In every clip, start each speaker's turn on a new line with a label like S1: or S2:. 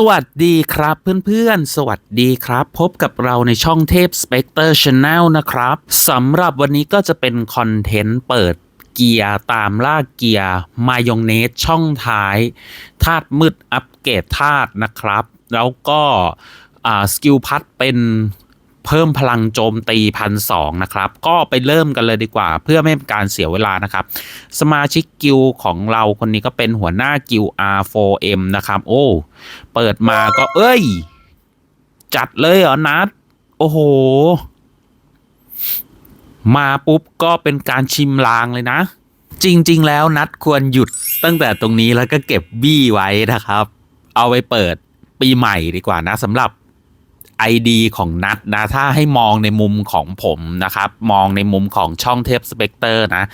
S1: สวัสดีครับเพื่อนๆ สวัสดีครับ พบกับเราในช่องเทพ Spectre Channel นะครับสำหรับวันนี้ก็จะเป็นคอนเทนต์เปิดเกียร์ตามล่าเกียร์มายองเนสช่องท้ายธาตุมืดอัปเกรดธาตุนะครับ แล้วก็สกิลพัดเป็น เพิ่มพลังโจมตีพันสองนะครับ ก็ไปเริ่มกันเลยดีกว่า เพื่อไม่เป็นการเสียเวลานะครับ สมาชิกกิลของเราคนนี้ก็เป็นหัวหน้ากิล R4M นะครับ โอ้ เปิดมาก็เอ้ย จัดเลยเหรอนัดโอ้โห มาปุ๊บก็เป็นการชิมลางเลยนะ จริง ๆ แล้วนัดควรหยุดตั้งแต่ตรงนี้แล้วก็เก็บบี้ไว้นะครับ เอาไปเปิดปีใหม่ดีกว่านะสำหรับ ID ของนัดนะ ถ้าให้มองในมุมของผมนะครับ มองในมุมของช่องเทพสเปกเตอร์นะ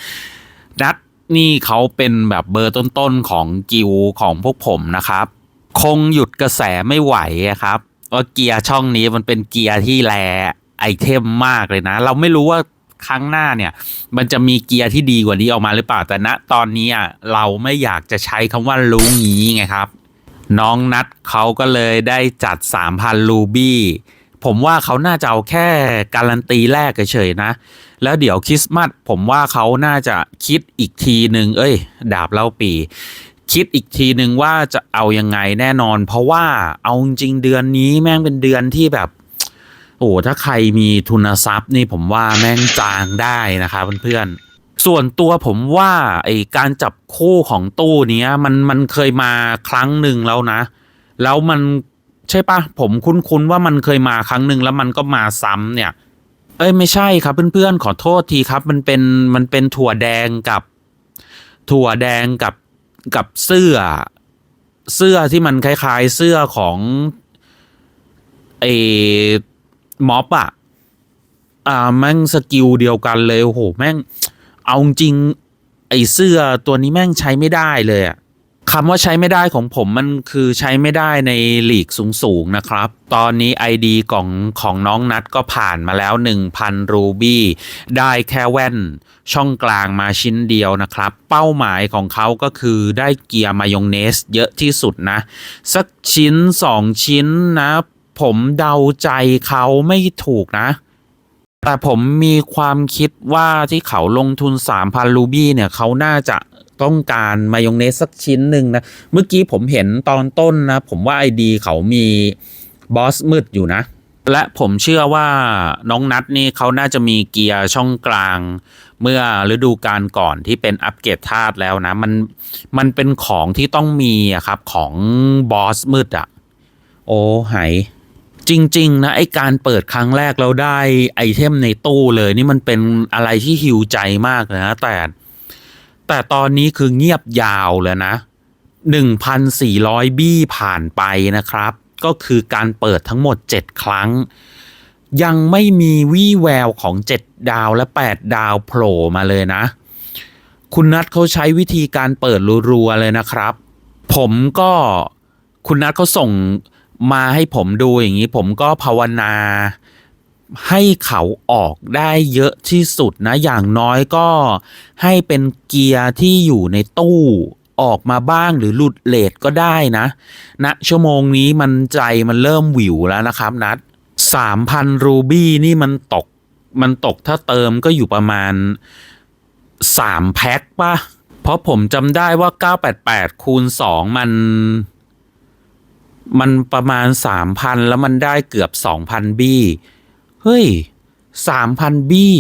S1: นัดนี่เขาเป็นแบบเบอร์ต้นๆของกิลของพวกผมนะครับ คงหยุดกระแสไม่ไหวครับว่าเกียร์ช่องนี้มันเป็นเกียร์ที่แรไอเทมมากเลยนะ เราไม่รู้ว่าครั้งหน้าเนี่ย มันจะมีเกียร์ที่ดีกว่านี้ออกมาหรือเปล่าแต่ณตอนนี้เราไม่อยากจะใช้คำว่ารู้งี้ไงครับ น้องนัดเขาก็เลยได้จัด 3,000 รูบี้ ผมว่าเขาน่าจะเอาแค่การันตีแรกเฉยๆนะ แล้วเดี๋ยวคริสต์มาสผมว่าเขาน่าจะคิดอีกทีหนึ่งเอ้ย ดาบเล่าปี คิดอีกทีหนึ่งว่าจะเอายังไงแน่นอน เพราะว่าเอาจริงเดือนนี้แม่งเป็นเดือนที่แบบโอ้ถ้าใครมีทุนทรัพย์นี่ผมว่าแม่งจางได้นะครับเพื่อนๆ ส่วนตัวผมว่าไอการจับคู่ของตู้เนี้ยมันมันเคยมาครั้งหนึ่งแล้วนะ แล้วมันใช่ปะผมคุ้นๆว่ามันเคยมาครั้งหนึ่งแล้วมันก็มาซ้ำเนี่ย เอ้ยไม่ใช่ครับเพื่อนๆขอโทษทีครับมันเป็นมันเป็นถั่วแดงกับ ถั่วแดงกับกับเสื้อ เสื้อที่มันคล้ายๆเสื้อของไอ้ม็อบอะอ่าแม่งสกิลเดียวกันเลยโอ้โหแม่ง เอาจริงไอ้เสื้อตัวนี้แม่งใช้ไม่ได้เลยอะคำว่าใช้ไม่ได้ของผมมันคือใช้ไม่ได้ในหลีกสูงๆนะครับ ตอนนี้ ID ของของน้องนัดก็ผ่านมาแล้ว 1,000 รูบี้ได้แค่แว่นช่องกลางมาชิ้นเดียวนะครับ เป้าหมายของเขาก็คือได้เกียร์มายองเนสเยอะที่สุดนะ สักชิ้น 2 ชิ้นนะ ผมเดาใจเขาไม่ถูกนะ แต่ผมมีความคิดว่าที่เขาลงทุน 3,000 รูบี้เนี่ยเขาน่าจะต้องการมายองเนสสักชิ้นหนึ่งนะ เมื่อกี้ผมเห็นตอนต้นนะ ผมว่าไอดีเขามีบอสมืดอยู่นะ และผมเชื่อว่าน้องนัทนี่เขาน่าจะมีเกียร์ช่องกลาง เมื่อฤดูกาลก่อนที่เป็นอัปเกรดธาตุแล้วนะ มันมันเป็นของที่ต้องมีอะครับของบอสมืดอะโอ้หาย จริง ๆ นะไอการเปิดครั้งแรกเราได้ไอเทมในตู้เลย นี่มันเป็นอะไรที่หิวใจมากเลยนะแต่แต่ตอนนี้คือเงียบยาวเลยนะ 1,400 บี้ผ่านไปนะครับ ก็คือการเปิดทั้งหมด 7 ครั้ง ยังไม่มีวี่แววของ 7 ดาวและ 8 ดาวโผล่มาเลยนะ คุณนัทเขาใช้วิธีการเปิดรัวๆเลยนะครับ ผมก็คุณนัทเขาส่ง มาให้ผมดูอย่างนี้ ผมก็ภาวนาให้เขาออกได้เยอะที่สุดนะ อย่างน้อยก็ให้เป็นเกียร์ที่อยู่ในตู้ออกมาบ้างหรือหลุดเลทก็ได้นะณนะชั่วโมงนี้มันใจมันเริ่มหวิวแล้วนะครับนัดสามพันรูบี้นี่มันตก มันตกถ้าเติมก็อยู่ประมาณสามแพ็คปะเพราะผมจำได้ว่า 988 คูณ 2 มัน มันประมาณสามพันแล้วมันได้เกือบสองพันบี้เฮ้ยสามพันบี้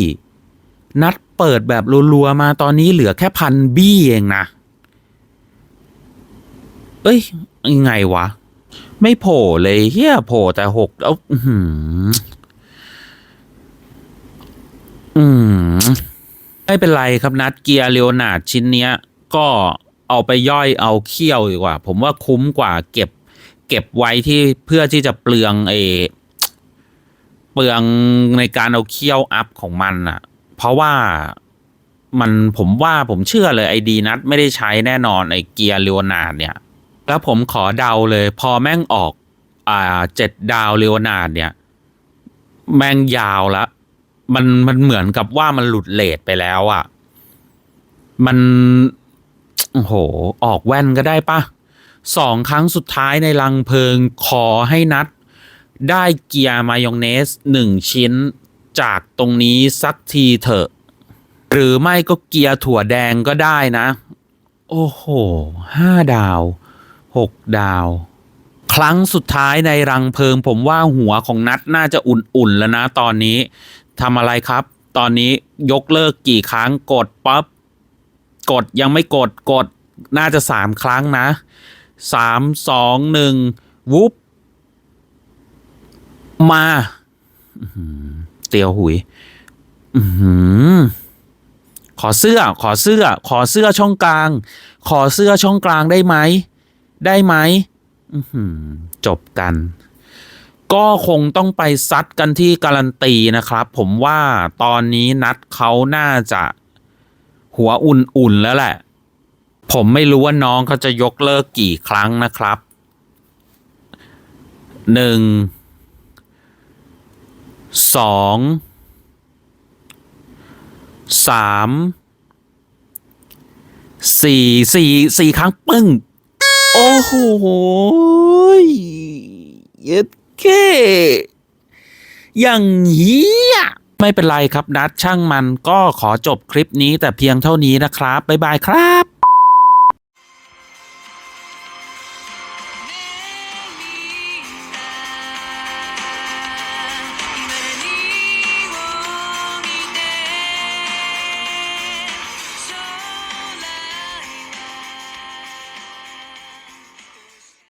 S1: นัดเปิดแบบรัวๆมาตอนนี้เหลือแค่พันบี้เองนะ เอ้ยยังไงวะ ไม่โผล่เลยเฮียโผล่แต่หกแล้วอื้อหืออืมไม่เป็นไรครับนัดเกียร์เลโอนาดชิ้นเนี้ย ก็เอาไปย่อยเอาเคี่ยวดีกว่า ผมว่าคุ้มกว่าเก็บ เก็บไว้ที่เพื่อที่จะเปลืองเอเปลืองในการเอาเคี่ยวอัพของมันอะเพราะว่ามันผมว่าผมเชื่อเลยไอดีนัดไม่ได้ใช้แน่นอนไอเกียร์เลโอนาร์ดเนี่ย แล้วผมขอเดาเลยพอแม่งออก อ่าเจ็ดดาวเลโอนาร์ดเนี่ย แม่งยาวละมันมันเหมือนกับว่ามันหลุดเลทไปแล้วอะ่ะ มัน โอ้โห ออกแว่นก็ได้ปะ สองครั้งสุดท้ายในรังเพลิงขอให้นัด ได้เกียร์มายองเนสหนึ่งชิ้นจากตรงนี้สักทีเถอะ หรือไม่ก็เกียร์ถั่วแดงก็ได้นะ โอ้โหห้าดาวหกดาว ครั้งสุดท้ายในรังเพลิง ผมว่าหัวของนัดน่าจะอุ่นๆแล้วนะตอนนี้ทำอะไรครับ ตอนนี้ยกเลิกกี่ครั้งกดปั๊บกดยังไม่กดกดน่าจะสามครั้งนะ สามสองหนึ่งวุบมาเตียวหุยขอเสื้อ ขอเสื้อ ขอเสื้อช่องกลาง ขอเสื้อช่องกลางได้ไหม ได้ไหมจบกัน ก็คงต้องไปซัดกันที่การันตีนะครับ ผมว่าตอนนี้นัดเขาน่าจะหัวอุ่นๆแล้วแหละ ผมไม่รู้ว่าน้องเขาจะยกเลิกกี่ครั้งนะครับหนึ่งสองสามสี่สี่สี่ครั้งปึ้ง โอ้โหเย็ดเก้อย่างเฮียไม่เป็นไรครับนัดช่างมันก็ขอจบคลิปนี้แต่เพียงเท่านี้นะครับ บ๊ายบายครับ